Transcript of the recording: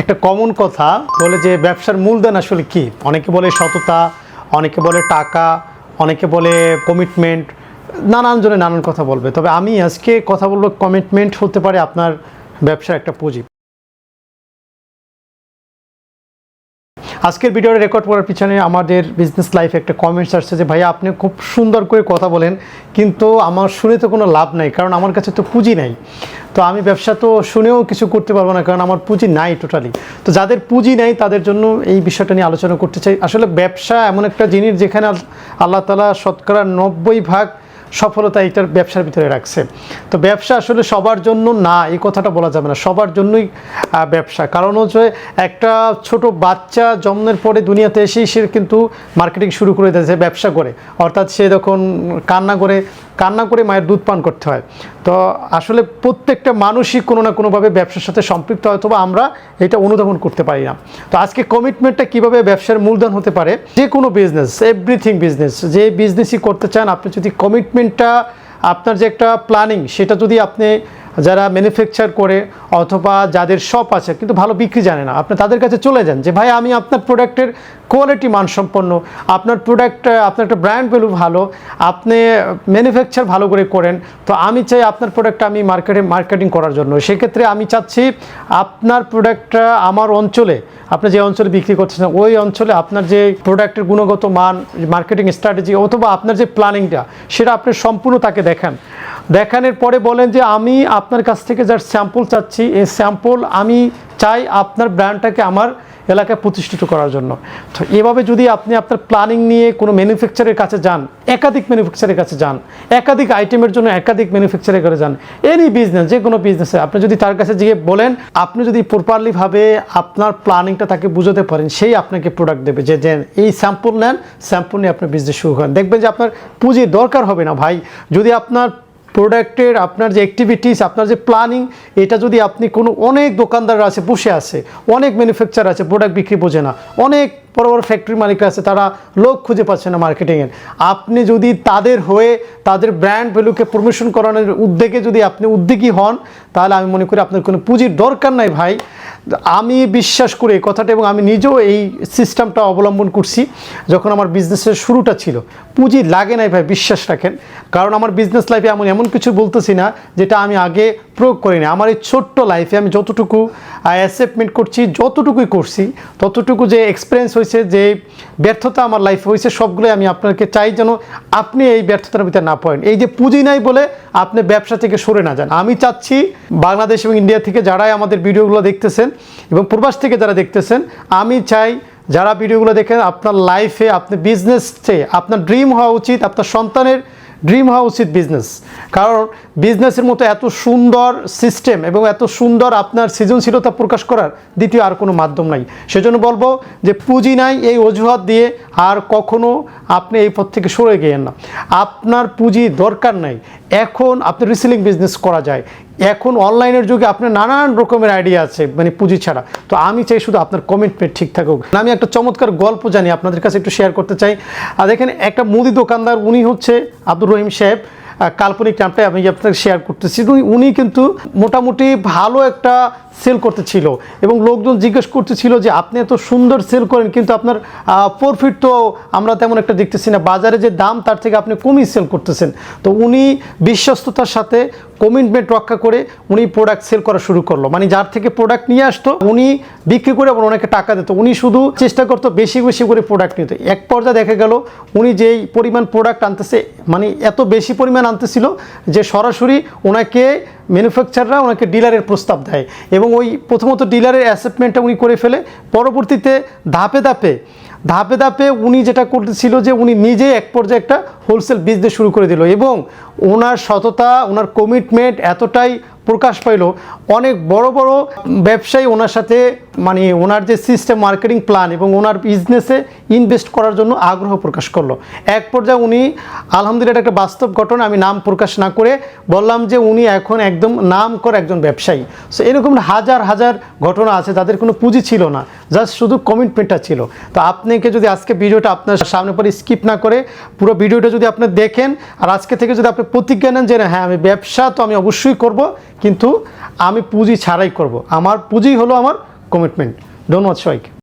একটা কমন কথা বলে যে ব্যবসার মূলধন আসলে কি? অনেকে বলে সততা, অনেকে বলে টাকা, অনেকে বলে কমিটমেন্ট নানান জনে নানান কথা বলবে। তবে আমি আজকে কথা বলব কমিটমেন্ট হতে পারে আপনার ব্যবসার একটা পুঁজি। আজকের ভিডিওটা রেকর্ড করার পিছনে আমাদের বিজনেস লাইফে একটা কমেন্টস আসছে যে, ভাইয়া, আপনি খুব সুন্দর করে কথা বলেন, কিন্তু আমার শুনে তো কোনো লাভ নাই, কারণ আমার কাছে তো পুঁজি নাই। তো আমি ব্যবসা তো শুনেও কিছু করতে পারব না, কারণ আমার পুঁজি নাই টোটালি তো যাদের পুঁজি নাই, তাদের জন্য এই বিষয়টা নিয়ে আলোচনা করতে চাই। আসলে ব্যবসা এমন একটা জিনিস যেখানে আল- আল্লাহ তালা শতকরা নব্বই ভাগ সফলতা এটার ব্যবসার ভিতরে রাখছে। তো ব্যবসা আসলে সবার জন্য না, এই কথাটা বলা যাবে না। সবার জন্যই ব্যবসা। কারণ হচ্ছে একটা ছোট বাচ্চা জন্মের পরে দুনিয়াতে এসেই সে কিন্তু মার্কেটিং শুরু করে দিয়েছে ব্যবসা করে। অর্থাৎ সে যখন কান্না করে কান্না করে মায়ের দুধ পান করতে হয়। তো আসলে প্রত্যেকটা মানুষই কোনো না কোনোভাবে ব্যবসার সাথে সম্পৃক্ত হয় অথবা আমরা এটা অনুধাবন করতে পারি না। তো আজকে কমিটমেন্টটা কীভাবে ব্যবসার মূলধন হতে পারে? যে কোনো বিজনেস এভরিথিং বিজনেস যে বিজনেসই করতে চান, আপনি যদি কমিটমেন্টটা আপনার যে একটা প্ল্যানিং সেটা যদি আপনি যারা ম্যানুফ্যাকচার করে অথবা যাদের শপ আছে, কিন্তু ভালো বিক্রি জানে না, আপনি তাদের কাছে চলে যান যে, ভাই, আমি আপনার প্রোডাক্টের কোয়ালিটি মানসম্পন্ন, আপনার প্রোডাক্ট আপনার একটা ব্র্যান্ড ভ্যালু ভালো, আপনি ম্যানুফ্যাকচার ভালো করে করেন, তো আমি চাই আপনার প্রোডাক্টটা আমি মার্কেটে মার্কেটিং করার জন্য। সেক্ষেত্রে আমি চাচ্ছি আপনার প্রোডাক্টটা আমার অঞ্চলে, আপনি যে অঞ্চলে বিক্রি করছেন ওই অঞ্চলে আপনার যে প্রোডাক্টের গুণগত মান মার্কেটিং স্ট্র্যাটেজি অথবা আপনার যে প্ল্যানিংটা সেটা আপনি সম্পূর্ণ তাকে দেখান। দেখানোর পরে বলেন যে আমি আপনার কাছ থেকে যার স্যাম্পল চাচ্ছি। এই স্যাম্পল আমি চাই আপনার ব্র্যান্ডটাকে আমার এলাকায় প্রতিষ্ঠিত করার জন্য। তো এভাবে যদি আপনি আপনার প্ল্যানিং নিয়ে কোনো ম্যানুফ্যাকচারের কাছে যান, একাধিক ম্যানুফ্যাকচারের কাছে যান, একাধিক আইটেমের জন্য একাধিক ম্যানুফ্যাকচারের কাছে যান এনি বিজনেস যে কোনো বিজনেসে আপনি যদি তার কাছে গিয়ে বলেন, আপনি যদি প্রপারলিভাবে আপনার প্ল্যানিংটা তাকে বুঝাতে পারেন, সেই আপনাকে প্রোডাক্ট দেবে। যে যে এই স্যাম্পল নেন স্যাম্পল নিয়ে আপনার বিজনেস শুরু করেন। দেখবেন যে আপনার পুঁজির দরকার হবে না ভাই। যদি আপনার প্রোডাক্টের আপনার যে অ্যাক্টিভিটিস আপনার যে প্ল্যানিং এটা যদি আপনি কোনো অনেক দোকানদার আছে, বসে আছে, অনেক ম্যানুফ্যাকচার আছে প্রোডাক্ট বিক্রি বোঝে না, অনেক বড় বড় ফ্যাক্টরি মালিক আছে, তারা লোক খুঁজে পাচ্ছে না মার্কেটিংয়ের আপনি যদি তাদের হয়ে তাদের ব্র্যান্ড ভ্যালুকে প্রমোশন করানোর উদ্যোগে যদি আপনি উদ্যোগী হন, তাহলে আমি মনে করি আপনার কোনো পুঁজির দরকার নাই ভাই। আমি বিশ্বাস করি এই কথাটা এবং আমি নিজেও এই সিস্টেমটা অবলম্বন করছি, যখন আমার বিজনেসের শুরুটা ছিল। পুঁজি লাগে নাই ভাই, বিশ্বাস রাখেন। কারণ আমার বিজনেস লাইফে এমন এমন কিছু বলতেছি না, যেটা আমি আগে প্রয়োগ করিনি। আমার এই ছোট্ট লাইফে আমি যতটুকু অ্যাসেপমেন্ট করছি, যতটুকুই করছি, ততটুকু যে এক্সপিরিয়েন্স হয়েছে যে ব্যর্থতা আমার লাইফে হয়েছে সবগুলোই আমি আপনাকে চাই যেন আপনি এই ব্যর্থতার ভিতরে না পড়েন। এই যে পুঁজি নাই বলে আপনি ব্যবসা থেকে সরে না যান। আমি চাচ্ছি বাংলাদেশ এবং ইন্ডিয়া থেকে যারাই আমাদের ভিডিওগুলো দেখতেছেন এবং প্রবাস থেকে যারা দেখতেছেন, আমি চাই যারা ভিডিওগুলো দেখেন, আপনার লাইফে আপনি বিজনেসে আপনার ড্রিম হওয়া উচিত, আপনার সন্তানের ড্রিম হওয়া উচিত বিজনেস কারণ বিজনেসের মতো এত সুন্দর সিস্টেম এবং এত সুন্দর আপনার সৃজনশীলতা প্রকাশ করার দ্বিতীয় আর কোনো মাধ্যম নাই। সেজন্য বলব যে পুঁজি নাই, এই অজুহাত দিয়ে আর কখনো আপনি এই পথ থেকে সরে গেলেন না। আপনার পুঁজি দরকার নাই। এখন আপনি রিসেলিং বিজনেস করা যায়। এখন অনলাইনের যুগে আপনার নানান রকমের আইডিয়া আছে মানে পুঁজি ছাড়া। তো আমি চাই শুধু আপনার কমিটমেন্ট ঠিক থাকুক। আমি একটা চমৎকার গল্প জানি, আপনাদের কাছে একটু শেয়ার করতে চাই। আর দেখেন, একটা মুদি দোকানদার, উনি হচ্ছে আব্দুর রহিম সাহেব। কাল্পনিক নামটা আমি আপনাকে শেয়ার করতেছি। উনি- কিন্তু মোটামুটি ভালো একটা সেল করতেছিল। এবং লোকজন জিজ্ঞেস করতেছিল যে, আপনি এত সুন্দর সেল করেন, কিন্তু আপনার প্রফিট তো আমরা তেমন একটা দেখতেছি না। বাজারে যে দাম, তার থেকে আপনি কমই সেল করতেছেন। তো উনি বিশ্বস্ততার সাথে কমিটমেন্ট রক্ষা করে উনি প্রোডাক্ট সেল করা শুরু করল। মানে যার থেকে প্রোডাক্ট নিয়ে আসতো, উনি বিক্রি করে আবার ওনাকে টাকা দিত। উনি শুধু চেষ্টা করতো বেশি বেশি করে প্রোডাক্ট নিতে। এক পর্যায়ে দেখা গেল, উনি যেই পরিমাণ প্রোডাক্ট আনতেছে মানে এত বেশি পরিমাণ আনতেছিল যে সরাসরি ওনাকে ম্যানুফ্যাকচাররা ওনাকে ডিলারের প্রস্তাব দেয় এবং ওই প্রথমত ডিলারের অ্যাসেপমেন্টটা উনি করে ফেলে, পরবর্তীতে ধাপে ধাপে ধাপে ধাপে উনি যেটা করতেছিল যে উনি নিজে এক পর্যায়ে একটা হোলসেল বিজনেস শুরু করে দিল এবং ওনার সততা, ওনার কমিটমেন্ট এতটাই প্রকাশ পাইল। অনেক বড় বড় ব্যবসায়ী ওনার সাথে মানে ওনার যে সিস্টেম মার্কেটিং প্ল্যান এবং ওনার বিজনেসে ইনভেস্ট করার জন্য আগ্রহ প্রকাশ করল। এক পর্যায়ে উনি, আলহামদুলিল্লাহ একটা বাস্তব ঘটনা, আমি নাম প্রকাশ না করে বললাম যে উনি এখন একদম নাম করে একজন ব্যবসায়ী। সো এরকম হাজার হাজার ঘটনা আছে, তাদের কোনো পুঁজি ছিল না জাস্ট শুধু কমিটমেন্টটা ছিল। তো আপনাকে যদি আজকে ভিডিওটা আপনার সামনে পরে স্কিপ না করে, পুরো ভিডিওটা যদি আপনি দেখেন, আর আজকে থেকে যদি আপনি প্রতিজ্ঞা নেন যে হ্যাঁ আমি ব্যবসা তো আমি অবশ্যই করব কিন্তু আমি পুঁজি ছাড়াই করব। আমার পুঁজি হলো আমার কমিটমেন্ট ধন্যবাদ সবাইকে।